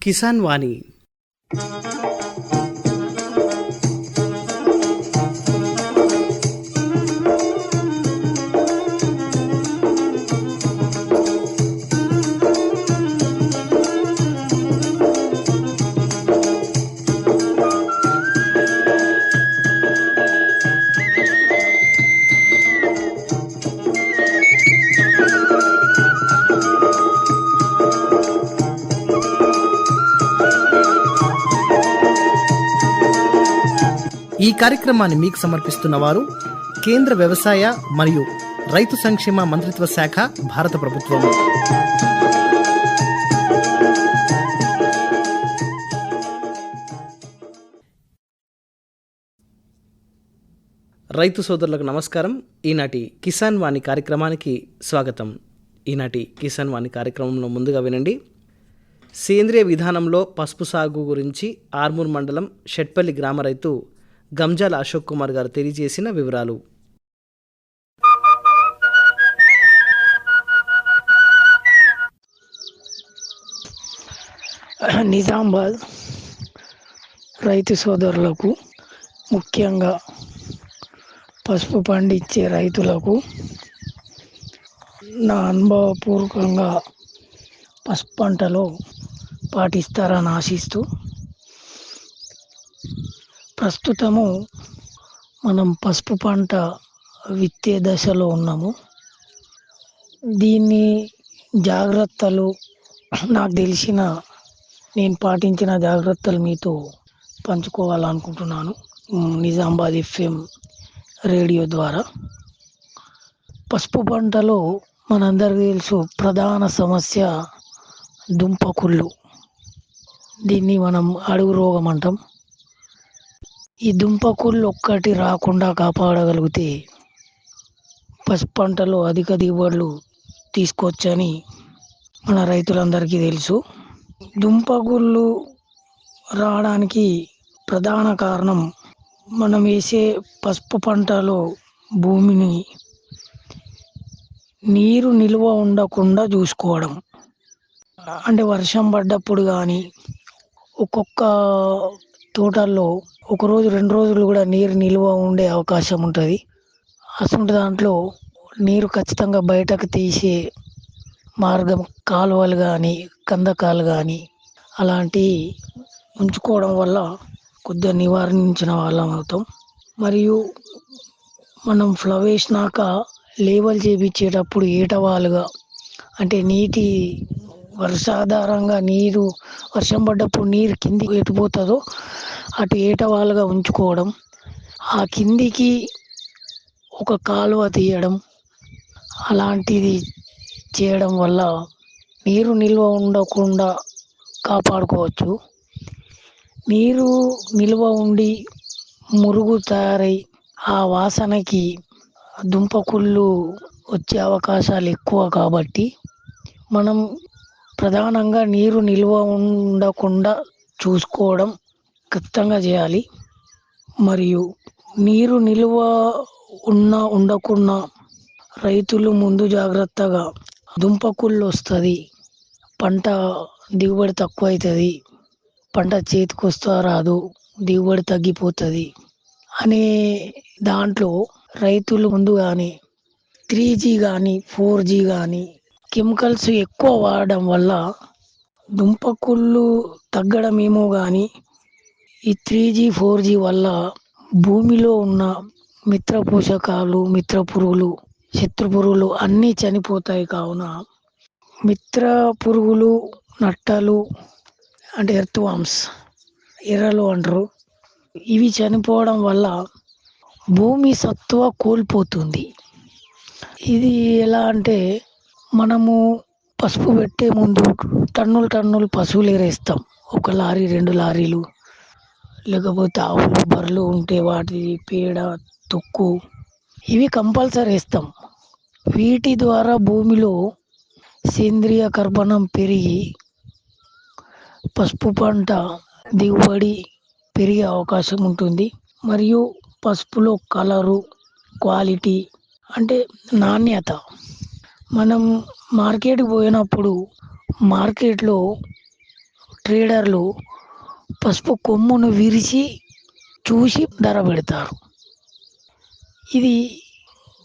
kisan wani కార్యక్రమాన్ని మీకు సమర్పిస్తున్న వారు కేంద్ర వ్యవసాయ మరియు రైతు సంక్షేమ మంత్రిత్వ శాఖ భారత ప్రభుత్వం. రైతు సోదరులకు నమస్కారం. ఈనాటి కిసాన్ వాణి కార్యక్రమానికి స్వాగతం. ఈనాటి కిసాన్ వాణి కార్యక్రమంలో ముందుగా వినండి. సేంద్రియ విధానంలో పసుపు సాగు గురించి ఆర్మూర్ మండలం షెట్పల్లి గ్రామ రైతు గంజాల అశోక్ కుమార్ గారు తెలియజేసిన వివరాలు. నిజామాబాద్ రైతు సోదరులకు ముఖ్యంగా పసుపు పండించే రైతులకు నా అనుభవపూర్వకంగా పసుపు పంటలో పాటిస్తారని ఆశిస్తూ ప్రస్తుతము మనం పసుపు పంట విత్తే దశలో ఉన్నాము. దీన్ని జాగ్రత్తలు నాకు తెలిసిన నేను పాటించిన జాగ్రత్తలు మీతో పంచుకోవాలనుకుంటున్నాను. నిజామాబాద్ ఎఫ్ఎం రేడియో ద్వారా. పసుపు పంటలో మనందరికీ తెలుసు ప్రధాన సమస్య దుంపకుళ్ళు దీన్ని మనం అడుగు రోగం అంటాం. ఈ దుంపకూళ్ళు ఒక్కటి రాకుండా కాపాడగలిగితే పసుపు పంటలో అధిక దిగుబడులు తీసుకోవచ్చని మన రైతులందరికీ తెలుసు. దుంపగుళ్ళు రావడానికి ప్రధాన కారణం మనం వేసే పసుపు పంటలో భూమిని నీరు నిల్వ ఉండకుండా చూసుకోవడం. అంటే వర్షం పడ్డప్పుడు కానీ ఒక్కొక్క తోటల్లో ఒక రోజు రెండు రోజులు కూడా నీరు నిల్వ ఉండే అవకాశం ఉంటుంది. అసలు దాంట్లో నీరు ఖచ్చితంగా బయటకు తీసే మార్గం కాలువలు కానీ కందకాలు కానీ అలాంటి ఉంచుకోవడం వల్ల కొద్దిగా నివారించిన వాళ్ళం అవుతాం. మరియు మనం ఫ్లవ్ వేసినాక లేబల్ చేపించేటప్పుడు ఏటవాలుగా అంటే నీటి వర్షాధారంగా నీరు వర్షం పడ్డప్పుడు నీరు కిందికి ఎటుపోతుందో అటు ఏటవాలుగా ఉంచుకోవడం ఆ కిందికి ఒక కాలువ తీయడం అలాంటిది చేయడం వల్ల నీరు నిల్వ ఉండకుండా కాపాడుకోవచ్చు. నీరు నిల్వ ఉండి మురుగు తయారై ఆ వాసనకి దుంపకుళ్ళు వచ్చే అవకాశాలు ఎక్కువ కాబట్టి మనం ప్రధానంగా నీరు నిల్వ ఉండకుండా చూసుకోవడం ఖచ్చితంగా చేయాలి. మరియు నీరు నిల్వ ఉన్నా ఉండకున్నా రైతులు ముందు జాగ్రత్తగా దుంపకుళ్ళు వస్తుంది పంట దిగుబడి తక్కువ అవుతుంది పంట చేతికి వస్తా రాదు. దిగుబడి తగ్గిపోతుంది. అనే దాంట్లో రైతులు ముందుగానే త్రీ జీ కానీ ఫోర్ జీ కానీ కెమికల్స్ ఎక్కువ వాడడం వల్ల దుంపకుళ్ళు తగ్గడమేమో కానీ ఈ త్రీ జీ ఫోర్ జీ వల్ల భూమిలో ఉన్న మిత్ర పోషకాలు మిత్ర పురుగులు శత్రు పురుగులు అన్నీ చనిపోతాయి కావున మిత్ర పురుగులు నట్టలు అంటే ఎర్త్ వామ్స్ ఎర్రలు అంటారు. ఇవి చనిపోవడం వల్ల భూమి సత్వ కోల్పోతుంది. ఇది ఎలా అంటే మనము పసుపు పెట్టే ముందు టన్నులు టన్నులు పశువులు ఎరేస్తాం. ఒక లారీ రెండు లారీలు. లేకపోతే ఆవులు బర్రెలు ఉంటే వాటి పేడ తొక్కు. ఇవి కంపల్సరీ వేస్తాం వీటి ద్వారా భూమిలో సేంద్రియ కర్బనం పెరిగి పసుపు పంట దిగుబడి పెరిగే అవకాశం ఉంటుంది. మరియు పసుపులో కలరు క్వాలిటీ అంటే నాణ్యత. మనం మార్కెట్కి పోయినప్పుడు మార్కెట్లో ట్రేడర్లు పసుపు కొమ్మును విరిచి చూసి ధర పెడతారు. ఇది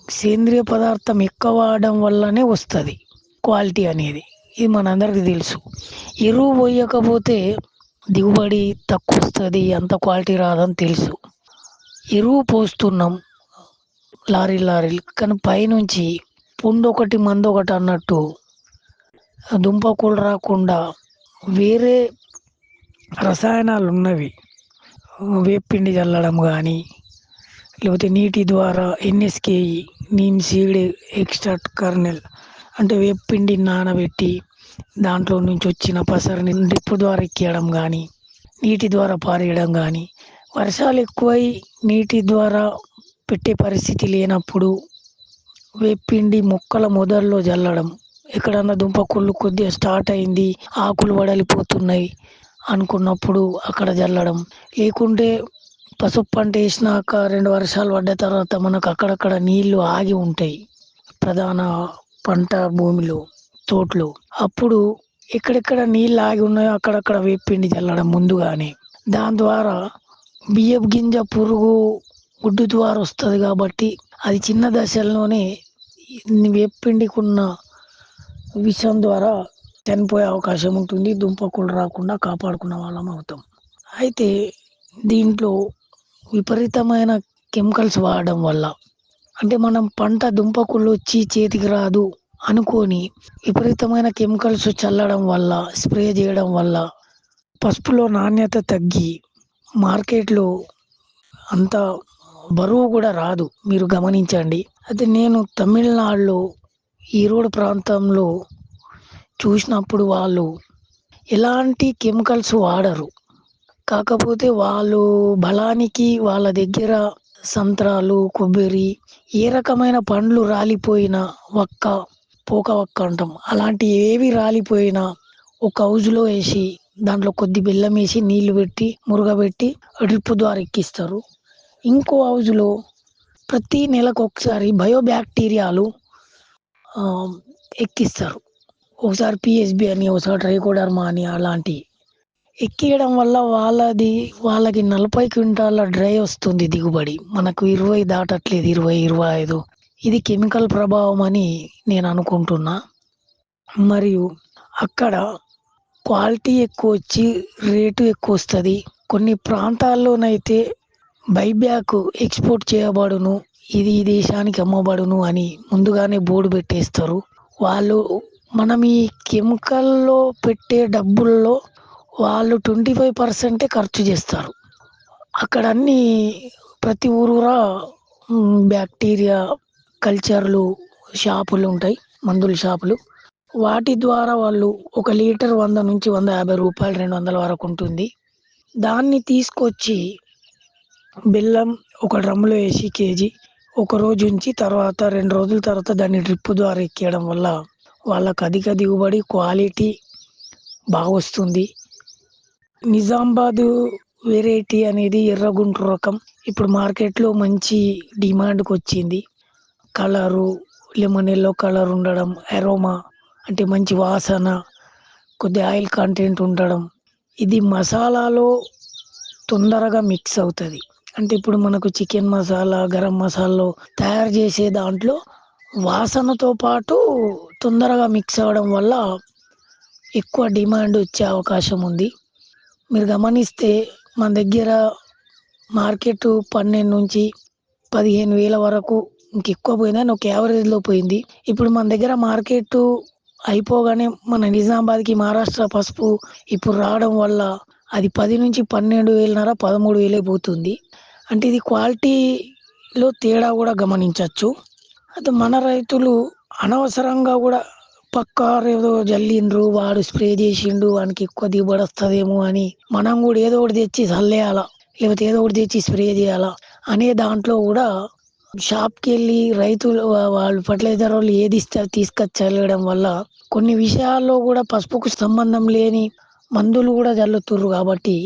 సేంద్రియ పదార్థం ఎక్కువ వాడడం వల్లనే వస్తుంది క్వాలిటీ అనేది. ఇది మనందరికీ తెలుసు. ఎరువు పోయకపోతే దిగుబడి తక్కువ వస్తుంది అంత క్వాలిటీ రాదని తెలుసు. ఎరువు పోస్తున్నాం లారీ లారీలు కానీ పైనుంచి పుండు ఒకటి అన్నట్టు. దుంపకూలు రాకుండా వేరే రసాయనాలు ఉన్నవి వేపిండి చల్లడం కానీ లేకపోతే నీటి ద్వారా NSKE neem seed extract kernel అంటే వేపిండి నానబెట్టి దాంట్లో నుంచి వచ్చిన పసరిని డ్రిప్ ద్వారా ఎక్కియడం కానీ నీటి ద్వారా పారేయడం కానీ వర్షాలు ఎక్కువై నీటి ద్వారా పెట్టే పరిస్థితి లేనప్పుడు వేపిండి మొక్కల మొదల్లో జల్లడం. ఎక్కడన్నా దుంప కుళ్ళు కొద్దిగా స్టార్ట్ అయింది ఆకులు వడలిపోతున్నాయి అనుకున్నప్పుడు అక్కడ జల్లడం. లేకుంటే పసుపు పంట వేసినాక రెండు వర్షాలు పడ్డ తర్వాత మనకు అక్కడక్కడ నీళ్ళు ఆగి ఉంటాయి. ప్రధాన పంట భూమిలో తోటలో. అప్పుడు ఎక్కడెక్కడ నీళ్ళు ఆగి ఉన్నాయో అక్కడక్కడ వేపిండి చల్లడం ముందుగానే. దాని ద్వారా బియ్యపు గింజ పురుగు గుడ్డు ద్వారా వస్తుంది కాబట్టి అది చిన్న దశల్లోనే వేపిండికున్న విషం ద్వారా చనిపోయే అవకాశం ఉంటుంది. దుంపకులు రాకుండా కాపాడుకున్న వాళ్ళం అవుతాం. అయితే దీంట్లో విపరీతమైన కెమికల్స్ వాడడం వల్ల అంటే మనం పంట దుంపకుళ్ళు వచ్చి చేతికి రాదు అనుకొని విపరీతమైన కెమికల్స్ చల్లడం వల్ల స్ప్రే చేయడం వల్ల పసుపులో నాణ్యత తగ్గి మార్కెట్లో అంత బరువు కూడా రాదు. మీరు గమనించండి. అయితే నేను తమిళనాడులో ఈరోడ్ ప్రాంతంలో చూసినప్పుడు వాళ్ళు ఎలాంటి కెమికల్స్ వాడరు. కాకపోతే వాళ్ళు బలానికి వాళ్ళ దగ్గర సంత్రాలు కొబ్బరి ఏ రకమైన పండ్లు రాలిపోయిన వక్క పోక వక్క అంటాం. అలాంటి ఏవి రాలిపోయినా ఒక హౌజ్లో వేసి దాంట్లో కొద్ది బెల్లం వేసి నీళ్ళు పెట్టి మురగబెట్టి డ్రిప్ ద్వారా ఎక్కిస్తారు. ఇంకో హౌజ్లో ప్రతి నెలకు ఒకసారి బయోబ్యాక్టీరియాలు ఎక్కిస్తారు. ఒకసారి పిఎస్బి అని ఒకసారి ట్రైకోడర్మా అని అలాంటివి ఎక్కియడం వల్ల వాళ్ళది వాళ్ళకి నలభై క్వింటాల డ్రై వస్తుంది దిగుబడి. మనకు ఇరవై దాటట్లేదు ఇరవై ఇరవై ఐదు. ఇది కెమికల్ ప్రభావం అని నేను అనుకుంటున్నా. మరియు అక్కడ క్వాలిటీ ఎక్కువ వచ్చి రేటు ఎక్కువ వస్తుంది. కొన్ని ప్రాంతాల్లోనైతే బైబ్యాక్ ఎక్స్పోర్ట్ చేయబడును ఇది ఈ దేశానికి అమ్మబడును అని ముందుగానే బోర్డు పెట్టేస్తారు. వాళ్ళు మనం ఈ కెమికల్లో పెట్టే డబ్బుల్లో వాళ్ళు ట్వంటీ ఫైవ్ పర్సెంటే ఖర్చు చేస్తారు. అక్కడ అన్ని ప్రతి ఊరూరా బ్యాక్టీరియా కల్చర్లు షాపులు ఉంటాయి మందుల షాపులు. వాటి ద్వారా వాళ్ళు ఒక లీటర్ వంద నుంచి వంద యాభై రూపాయలు రెండు వందల వరకు ఉంటుంది. దాన్ని తీసుకొచ్చి బెల్లం ఒక డ్రమ్ములో వేసి కేజీ ఒక రోజు ఉంచి తర్వాత రెండు రోజుల తర్వాత దాన్ని డ్రిప్ ద్వారా ఎక్కేయడం వల్ల వాళ్ళకు అధిక దిగుబడి క్వాలిటీ బాగా వస్తుంది నిజామాబాద్ వెరైటీ అనేది ఎర్రగుంటు రకం. ఇప్పుడు మార్కెట్లో మంచి డిమాండ్కి వచ్చింది కలరు లెమన్ ఎల్లో కలర్ ఉండడం అరోమా అంటే మంచి వాసన కొద్ది ఆయిల్ కంటెంట్ ఉండడం. ఇది మసాలాలో తొందరగా మిక్స్ అవుతుంది. అంటే ఇప్పుడు మనకు చికెన్ మసాలా గరం మసాలాలో తయారు చేసే దాంట్లో వాసనతో పాటు తొందరగా మిక్స్ అవ్వడం వల్ల ఎక్కువ డిమాండ్ వచ్చే అవకాశం ఉంది. మీరు గమనిస్తే మన దగ్గర మార్కెట్ పన్నెండు నుంచి పదిహేను వేల వరకు ఇంకెక్కువ పోయింది? అని ఒక యావరేజ్లో పోయింది. ఇప్పుడు మన దగ్గర మార్కెట్ అయిపోగానే మన నిజామాబాద్కి మహారాష్ట్ర పసుపు ఇప్పుడు రావడం వల్ల అది పది నుంచి పన్నెండు వేలన్నర పదమూడు వేలే పోతుంది. అంటే ఇది క్వాలిటీలో తేడా కూడా గమనించవచ్చు. అయితే మన రైతులు అనవసరంగా కూడా పక్క ఏదో జల్లిండ్రు వాడు స్ప్రే చేసిండు వానికి ఎక్కువ దిగుబడి వస్తుందేమో అని మనం కూడా ఏదో ఒకటి తెచ్చి చల్లేయాలా? లేకపోతే ఏదో ఒకటి తెచ్చి స్ప్రే చేయాలా? అనే దాంట్లో కూడా షాప్కి వెళ్ళి రైతులు వాళ్ళు ఫర్టిలైజర్ వాళ్ళు ఏది ఇస్తారు తీసుకొచ్చి చల్లడం వల్ల కొన్ని విషయాల్లో కూడా పసుపుకు సంబంధం లేని మందులు కూడా చల్లుతుర్రు కాబట్టి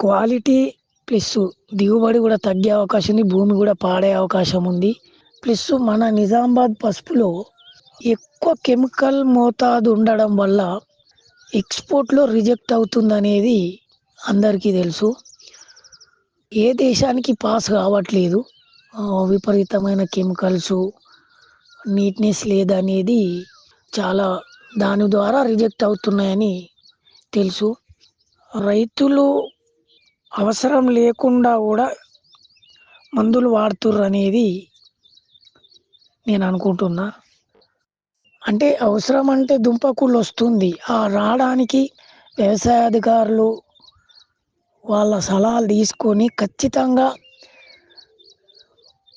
క్వాలిటీ ప్లస్ దిగుబడి కూడా తగ్గే అవకాశం ఉంది భూమి కూడా పాడే అవకాశం ఉంది. ప్లస్ మన నిజామాబాద్ పసుపులో ఎక్కువ కెమికల్ మోతాదు ఉండడం వల్ల ఎక్స్పోర్ట్లో రిజెక్ట్ అవుతుంది అనేది అందరికీ తెలుసు. ఏ దేశానికి పాస్ కావట్లేదు. విపరీతమైన కెమికల్స్ నీట్నెస్ లేదనేది చాలా దాని ద్వారా రిజెక్ట్ అవుతున్నాయని తెలుసు. రైతులు అవసరం లేకుండా కూడా మందులు వాడుతుర్రు అనేది నేను అనుకుంటున్నా. అంటే అవసరం అంటే దుంపకుళ్ళు వస్తుంది ఆ రావడానికి వ్యవసాయ అధికారులు వాళ్ళ సలహాలు తీసుకొని ఖచ్చితంగా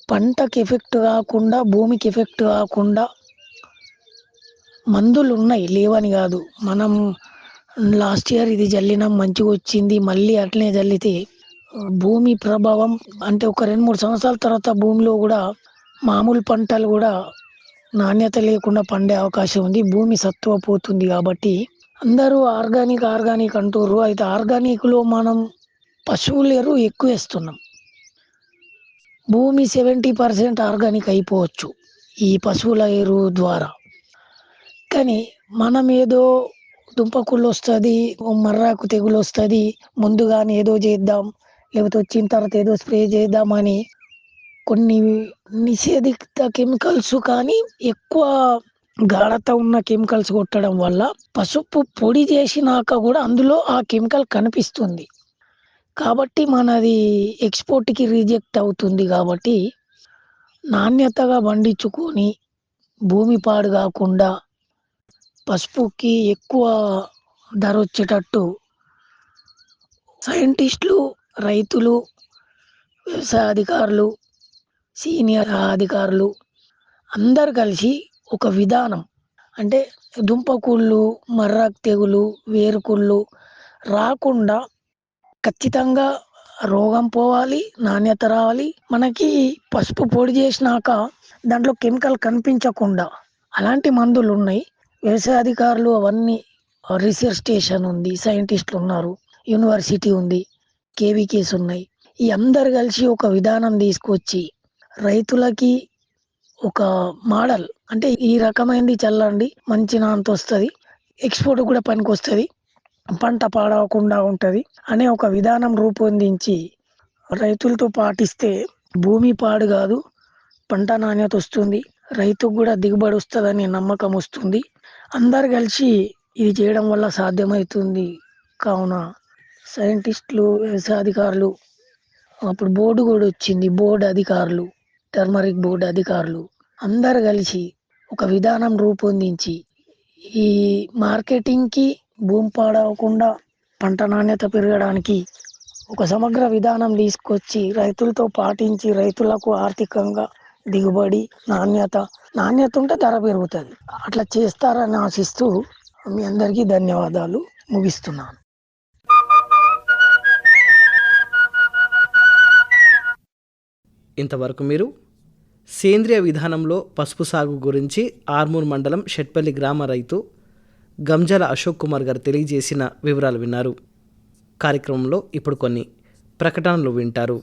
పంటకి ఎఫెక్ట్ కాకుండా భూమికి ఎఫెక్ట్ కాకుండా మందులు ఉన్నాయి లేవని కాదు. మనం లాస్ట్ ఇయర్ ఇది జల్లినాం మంచిగా వచ్చింది. మళ్ళీ అట్లనే జల్లితే భూమి ప్రభావం అంటే ఒక రెండు మూడు సంవత్సరాల తర్వాత భూమిలో కూడా మామూలు పంటలు కూడా నాణ్యత లేకుండా పండే అవకాశం ఉంది. భూమి సత్వ పోతుంది కాబట్టి అందరూ ఆర్గానిక్ ఆర్గానిక్ అంటుర్రు. అయితే ఆర్గానిక్లో మనం పశువుల ఎరువు ఎక్కువ వేస్తున్నాం. భూమి సెవెంటీ పర్సెంట్ ఆర్గానిక్ అయిపోవచ్చు ఈ పశువుల ఎరువు ద్వారా. కానీ మనం ఏదో దుంపకుళ్ళు వస్తుంది మర్రాకు తెగులు వస్తుంది ముందుగానే ఏదో చేద్దాం లేకపోతే వచ్చిన తర్వాత ఏదో స్ప్రే చేద్దామని కొన్ని నిషేధిత కెమికల్స్ కానీ ఎక్కువ గాఢత ఉన్న కెమికల్స్ కొట్టడం వల్ల పసుపు పొడి చేసినాక కూడా అందులో ఆ కెమికల్ కనిపిస్తుంది. కాబట్టి మనది ఎక్స్పోర్ట్కి రిజెక్ట్ అవుతుంది కాబట్టి నాణ్యతగా పండించుకొని భూమి పాడు కాకుండా పసుపుకి ఎక్కువ ధర వచ్చేటట్టు సైంటిస్టులు రైతులు వ్యవసాయ అధికారులు సీనియర్ అధికారులు అందరు కలిసి ఒక విధానం. అంటే దుంపకుళ్ళు మర్రాకు తెగులు వేరుకుళ్ళు రాకుండా ఖచ్చితంగా రోగం పోవాలి నాణ్యత రావాలి. మనకి పసుపు పొడి చేసినాక దాంట్లో కెమికల్ కనిపించకుండా అలాంటి మందులు ఉన్నాయి వ్యవసాయ అధికారులు అవన్నీ రీసెర్చ్ స్టేషన్ ఉంది సైంటిస్టులు ఉన్నారు యూనివర్సిటీ ఉంది కేవీకేస్ ఉన్నాయి. ఈ అందరు కలిసి ఒక విధానం తీసుకొచ్చి రైతులకి ఒక మోడల్ అంటే ఈ రకమైనది చల్లండి మంచి నాంత వస్తుంది ఎక్స్పోర్ట్ కూడా పనికి వస్తుంది పంట పాడవకుండా ఉంటుంది అనే ఒక విధానం రూపొందించి రైతులతో పాటిస్తే భూమి పాడు కాదు పంట నాణ్యత వస్తుంది రైతుకు కూడా దిగుబడి వస్తుందనే నమ్మకం వస్తుంది. అందరు కలిసి ఇది చేయడం వల్ల సాధ్యమవుతుంది కావున సైంటిస్టులు వ్యవసాయ అధికారులు అప్పుడు బోర్డు కూడా వచ్చింది. బోర్డు అధికారులు టర్మరిక్ బోర్డు అధికారులు అందరు కలిసి ఒక విధానం రూపొందించి ఈ మార్కెటింగ్కి భూమి పాడవకుండా పంట నాణ్యత పెరగడానికి ఒక సమగ్ర విధానం తీసుకొచ్చి రైతులతో పాటించి రైతులకు ఆర్థికంగా దిగుబడి నాణ్యత. నాణ్యత ఉంటే ధర పెరుగుతుంది. అట్లా చేస్తారని ఆశిస్తూ మీ అందరికీ ధన్యవాదాలు ముగిస్తున్నాను. ఇంతవరకు మీరు సేంద్రియ విధానంలో పసుపు సాగు గురించి ఆర్మూర్ మండలం షెట్పల్లి గ్రామ రైతు గంజల అశోక్ కుమార్ గారు తెలియజేసిన వివరాలు విన్నారు. కార్యక్రమంలో ఇప్పుడు కొన్ని ప్రకటనలు వింటారు.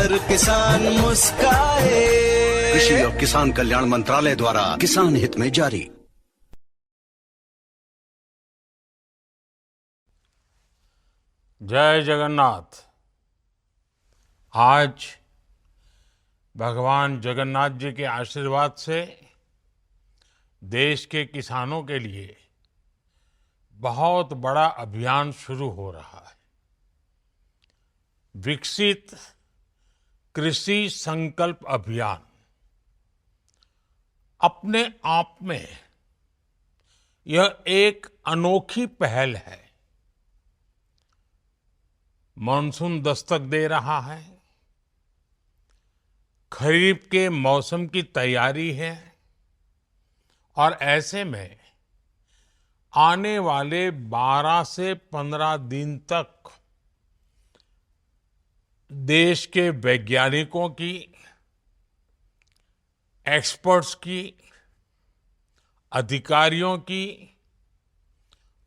हर किसान मुस्काए। कृषि और किसान कल्याण मंत्रालय द्वारा किसान हित में जारी। जय जगन्नाथ। आज भगवान जगन्नाथ जी के आशीर्वाद से देश के किसानों के लिए बहुत बड़ा अभियान शुरू हो रहा है। विकसित कृषि संकल्प अभियान। अपने आप में यह एक अनोखी पहल है। मानसून दस्तक दे रहा है। खरीफ के मौसम की तैयारी है और ऐसे में आने वाले 12 से 15 दिन तक देश के वैज्ञानिकों की एक्सपर्ट्स की, अधिकारियों की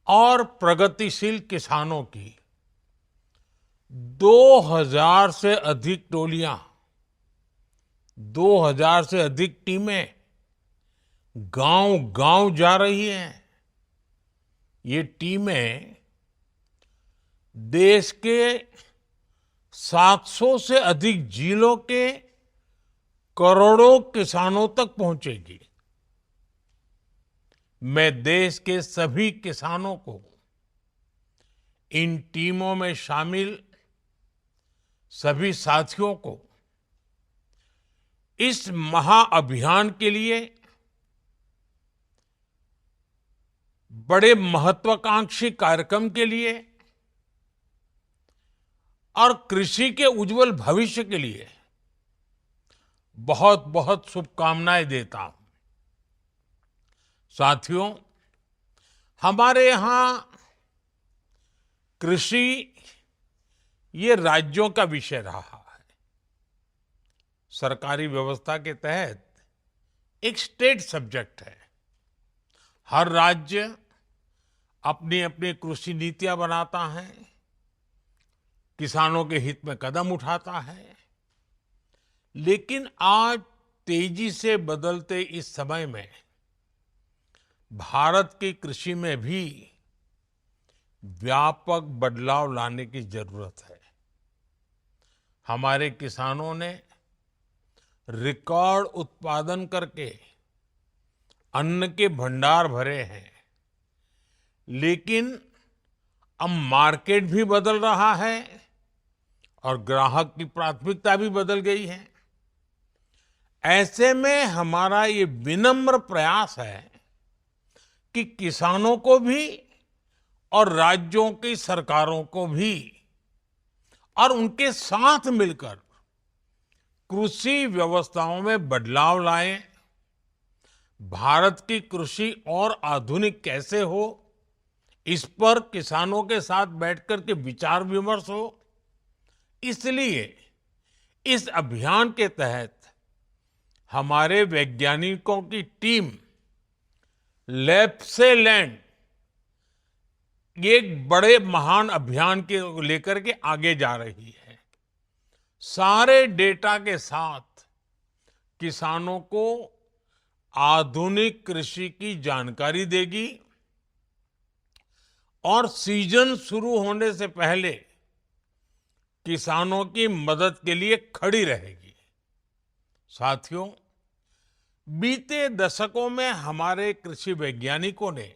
और प्रगतिशील किसानों की 2000 से अधिक टोलियाँ 2000 से अधिक टीमें गाँव गाँव जा रही हैं। ये टीमें देश के 700 से अधिक जिलों के करोड़ों किसानों तक पहुंचेगी। मैं देश के सभी किसानों को इन टीमों में शामिल सभी साथियों को इस महाअभियान के लिए बड़े महत्वाकांक्षी कार्यक्रम के लिए और कृषि के उज्जवल भविष्य के लिए बहुत बहुत शुभकामनाएँ देता हूँ। साथियों, हमारे यहाँ कृषि ये राज्यों का विषय रहा है। सरकारी व्यवस्था के तहत एक स्टेट सब्जेक्ट है। हर राज्य अपनी अपनी कृषि नीतियाँ बनाता है। किसानों के हित में कदम उठाता है। लेकिन आज तेज़ी से बदलते इस समय में भारत की कृषि में भी व्यापक बदलाव लाने की ज़रूरत है। हमारे किसानों ने रिकॉर्ड उत्पादन करके अन्न के भंडार भरे हैं, लेकिन अब मार्केट भी बदल रहा है। और ग्राहक की प्राथमिकता भी बदल गई है। ऐसे में हमारा ये विनम्र प्रयास है कि किसानों को भी और राज्यों की सरकारों को भी और उनके साथ मिलकर कृषि व्यवस्थाओं में बदलाव लाएँ। भारत की कृषि और आधुनिक कैसे हो, इस पर किसानों के साथ बैठकर के विचार विमर्श हो इसलिए इस अभियान के तहत हमारे वैज्ञानिकों की टीम लैब से लैंड एक बड़े महान अभियान के लेकर के आगे जा रही है। सारे डेटा के साथ किसानों को आधुनिक कृषि की जानकारी देगी और सीज़न शुरू होने से पहले किसानों की मदद के लिए खड़ी रहेगी। साथियों, बीते दशकों में हमारे कृषि वैज्ञानिकों ने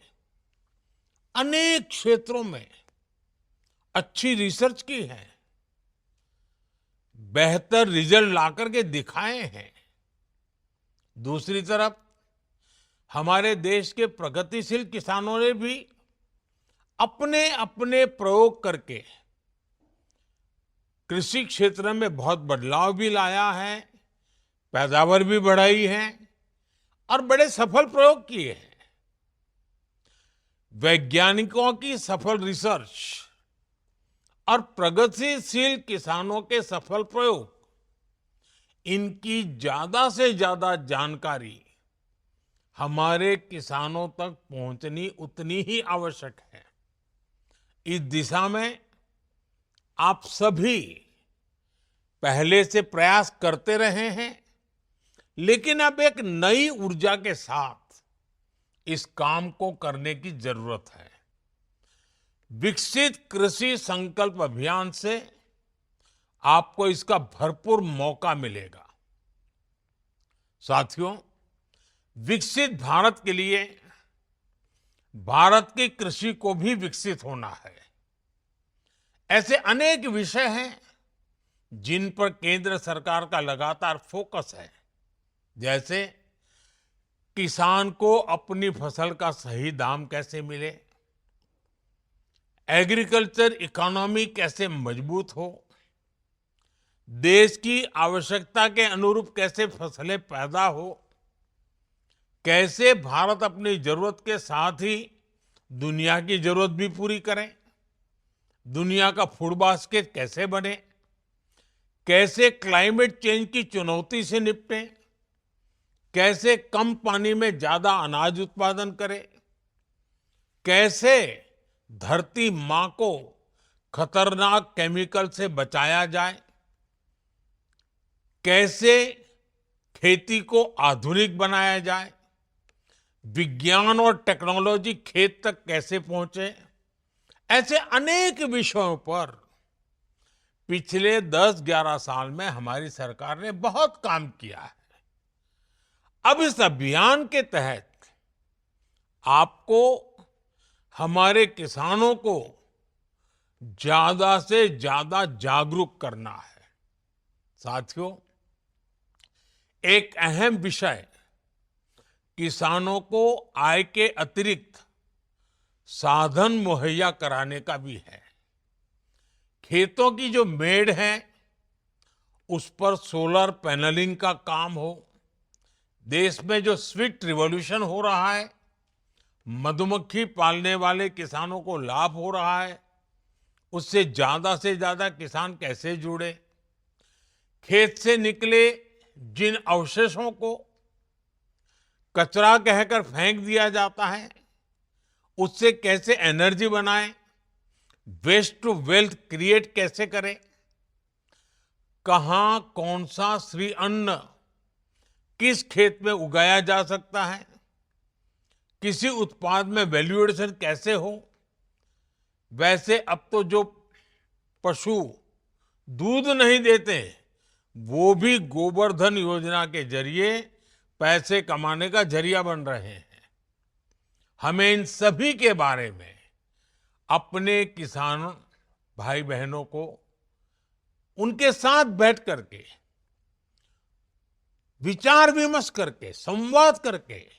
अनेक क्षेत्रों में अच्छी रिसर्च की है, बेहतर रिज़ल्ट लाकर के दिखाए हैं। दूसरी तरफ़, हमारे देश के प्रगतिशील किसानों ने भी अपने अपने प्रयोग करके कृषि क्षेत्र में बहुत बदलाव भी लाया है, पैदावार भी बढ़ाई है और बड़े सफल प्रयोग किए हैं। वैज्ञानिकों की सफल रिसर्च और प्रगतिशील किसानों के सफल प्रयोग, इनकी ज़्यादा से ज़्यादा जानकारी हमारे किसानों तक पहुंचनी उतनी ही आवश्यक है। इस दिशा में आप सभी पहले से प्रयास करते रहे हैं, लेकिन अब एक नई ऊर्जा के साथ इस काम को करने की ज़रूरत है। विकसित कृषि संकल्प अभियान से आपको इसका भरपूर मौका मिलेगा। साथियों, विकसित भारत के लिए भारत की कृषि को भी विकसित होना है। ऐसे अनेक विषय हैं जिन पर केंद्र सरकार का लगातार फोकस है। जैसे किसान को अपनी फ़सल का सही दाम कैसे मिले? एग्रीकल्चर इकोनॉमी कैसे मज़बूत हो? देश की आवश्यकता के अनुरूप कैसे फ़सलें पैदा हो? कैसे भारत अपनी ज़रूरत के साथ ही दुनिया की ज़रूरत भी पूरी करे? दुनिया का फ़ूड बास्केट कैसे बने? कैसे क्लाइमेट चेंज की चुनौती से निपटे? कैसे कम पानी में ज़्यादा अनाज उत्पादन करें? कैसे धरती माँ को खतरनाक केमिकल से बचाया जाए? कैसे खेती को आधुनिक बनाया जाए? विज्ञान और टेक्नोलॉजी खेत तक कैसे पहुँचे? ऐसे अनेक विषयों पर पिछले 10-11 साल में हमारी सरकार ने बहुत काम किया है। अब इस अभियान के तहत आपको, हमारे किसानों को ज़्यादा से ज़्यादा जागरूक करना है। साथियों, एक अहम विषय किसानों को आय के अतिरिक्त साधन मुहैया कराने का भी है। खेतों की जो मेड़ है, उस पर सोलर पैनलिंग का काम हो। देश में जो स्वीट रिवॉल्यूशन हो रहा है, मधुमक्खी पालने वाले किसानों को लाभ हो रहा है। उससे ज़्यादा से ज़्यादा किसान कैसे जुड़े? खेत से निकले जिन अवशेषों को कचरा कहकर फेंक दिया जाता है उससे कैसे एनर्जी बनाएँ? वेस्ट टू वेल्थ क्रिएट कैसे करें? कहाँ कौन सा श्री अन्न किस खेत में उगाया जा सकता है? किसी उत्पाद में वैल्यू एडिशन कैसे हो? वैसे अब तो जो पशु दूध नहीं देते, वो भी गोवर्धन योजना के ज़रिए पैसे कमाने का ज़रिया बन रहे हैं। हमें इन सभी के बारे में, अपने किसान भाई बहनों को, उनके साथ बैठ करके, विचार विमर्श करके, संवाद करके,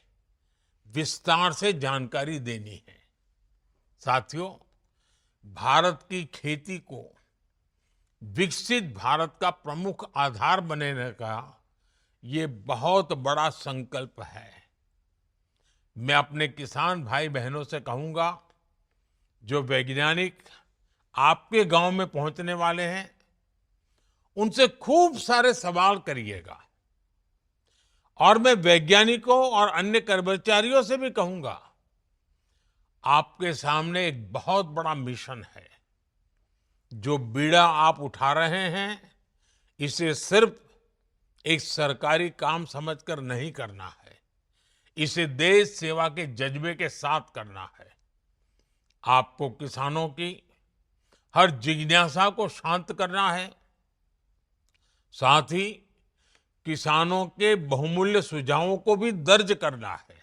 विस्तार से जानकारी देनी है। साथियों, भारत की खेती को विकसित भारत का प्रमुख आधार बनने का ये बहुत बड़ा संकल्प है। मैं अपने किसान भाई बहनों से कहूँगा, जो वैज्ञानिक आपके गाँव में पहुँचने वाले हैं, उनसे खूब सारे सवाल करिएगा। और मैं वैज्ञानिकों और अन्य कर्मचारियों से भी कहूँगा, आपके सामने एक बहुत बड़ा मिशन है। जो बीड़ा आप उठा रहे हैं, इसे सिर्फ़ एक सरकारी काम समझकर नहीं करना है। इसे देश सेवा के जज्बे के साथ करना है। आपको किसानों की हर जिज्ञासा को शांत करना है। साथ ही किसानों के बहुमूल्य सुझावों को भी दर्ज करना है।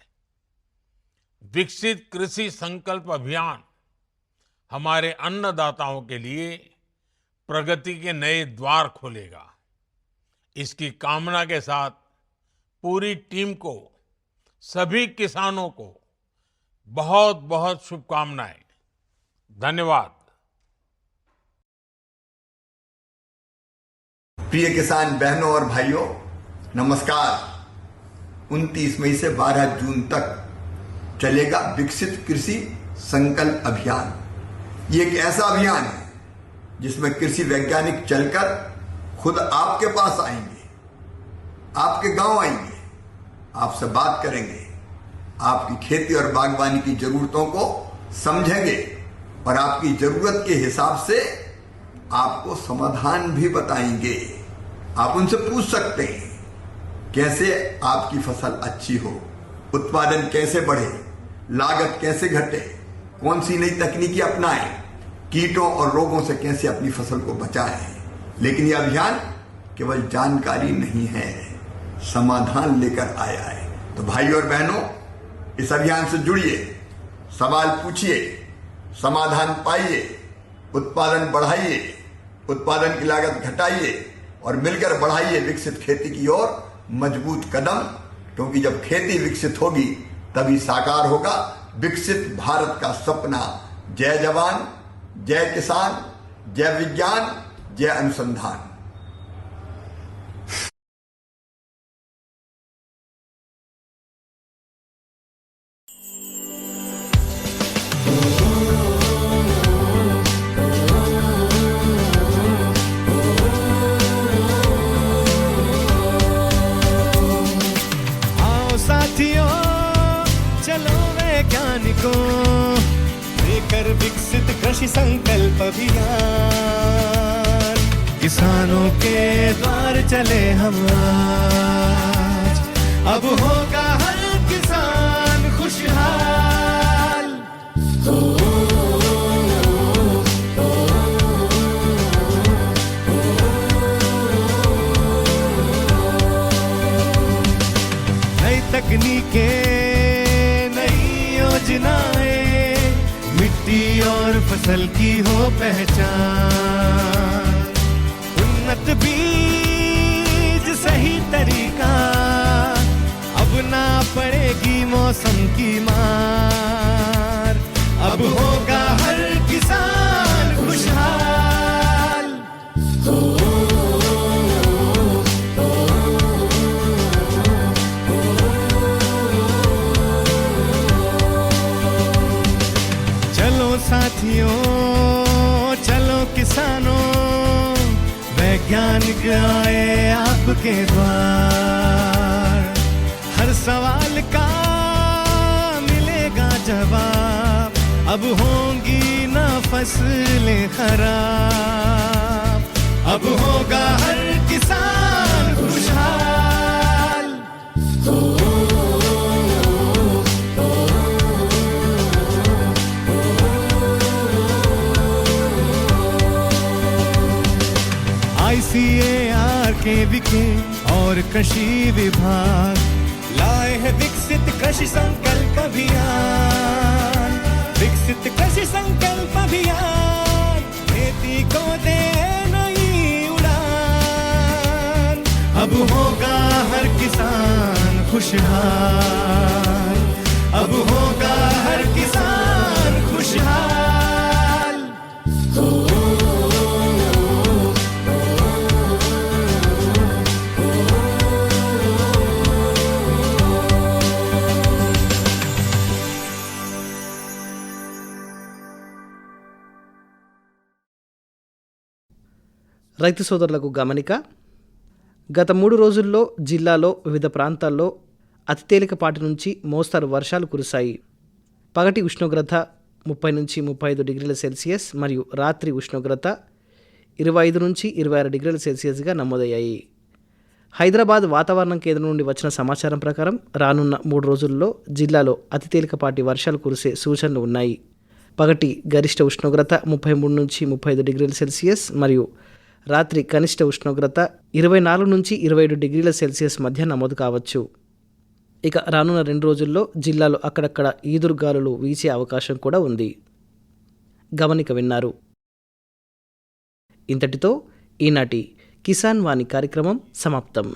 विकसित कृषि संकल्प अभियान हमारे अन्नदाताओं के लिए प्रगति के नए द्वार खोलेगा। इसकी कामना के साथ पूरी टीम को सभी किसानों को बहुत बहुत शुभकामनाएँ। धन्यवाद। प्रिय किसान बहनों और भाइयों, नमस्कार। 29 मई से 12 जून तक चलेगा विकसित कृषि संकल्प अभियान। ये एक ऐसा अभियान है जिसमें कृषि वैज्ञानिक चलकर खुद आपके पास आएँगे, आपके गाँव आएँगे आपसे बात करेंगे। आपकी खेती और बागवानी की जरूरतों को समझेंगे और आपकी ज़रूरत के हिसाब से आपको समाधान भी बताएँगे। आप उनसे पूछ सकते हैं, कैसे आपकी फ़सल अच्छी हो, उत्पादन कैसे बढ़े, लागत कैसे घटे कौन सी नई तकनीकी अपनाएँ, कीटों और रोगों से कैसे अपनी फ़सल को बचाएँ। लेकिन यह अभियान केवल जानकारी नहीं है। समाधान लेकर आया है। तो भाई और बहनों, इस अभियान से जुड़िए, सवाल पूछिए, समाधान पाइए, उत्पादन बढ़ाइए, उत्पादन की लागत घटाइए और मिलकर बढ़ाइए विकसित खेती की ओर मज़बूत कदम, क्योंकि जब खेती विकसित होगी, तभी साकार होगा विकसित भारत का सपना। जय जवान, जय किसान, जय विज्ञान, जय अनुसंधान। वैज्ञानिकों लेकर विकसित कृषि संकल्प अभियान। किसानों के द्वार चले हम आज। अब होगा फ़सल की हो पहचान। उन्नत बीज, सही तरीका। अब ना पड़ेगी मौसम की मार। अब होगा आपके द्वार हर सवाल का मिलेगा जवाब। अब होंगी ना फ़सलें खराब। अब होगा हर के और कृषि विभाग। लाए है विकसित कृषि संकल्प अभियान। विकसित कृषि संकल्प अभियान। खेती को दे नई उड़ान। अब होगा हर किसान खुशहाल। अब होगा రైతు సోదరులకు గమనిక గత మూడు రోజుల్లో జిల్లాలో వివిధ ప్రాంతాల్లో అతి తేలికపాటి నుంచి మోస్తారు వర్షాలు కురిశాయి. పగటి ఉష్ణోగ్రత ముప్పై నుంచి ముప్పై ఐదు డిగ్రీల సెల్సియస్ మరియు రాత్రి ఉష్ణోగ్రత ఇరవై ఐదు నుంచి ఇరవై ఆరు డిగ్రీల సెల్సియస్గా నమోదయ్యాయి. హైదరాబాద్ వాతావరణం కేంద్రం నుండి వచ్చిన సమాచారం ప్రకారం రానున్న మూడు రోజుల్లో జిల్లాలో అతి తేలికపాటి వర్షాలు కురిసే సూచనలు ఉన్నాయి. పగటి గరిష్ట ఉష్ణోగ్రత ముప్పై మూడు నుంచి ముప్పై ఐదు డిగ్రీల సెల్సియస్ మరియు రాత్రి కనిష్ట ఉష్ణోగ్రత ఇరవై నాలుగు నుంచి ఇరవై ఏడు డిగ్రీల సెల్సియస్ మధ్య నమోదు కావచ్చు. ఇక రానున్న రెండు రోజుల్లో జిల్లాలో అక్కడక్కడ ఈదురుగాలులు వీచే అవకాశం కూడా ఉంది. గమనిక విన్నారు. ఇంతటితో ఈనాటి కిసాన్ వాణి కార్యక్రమం సమాప్తం.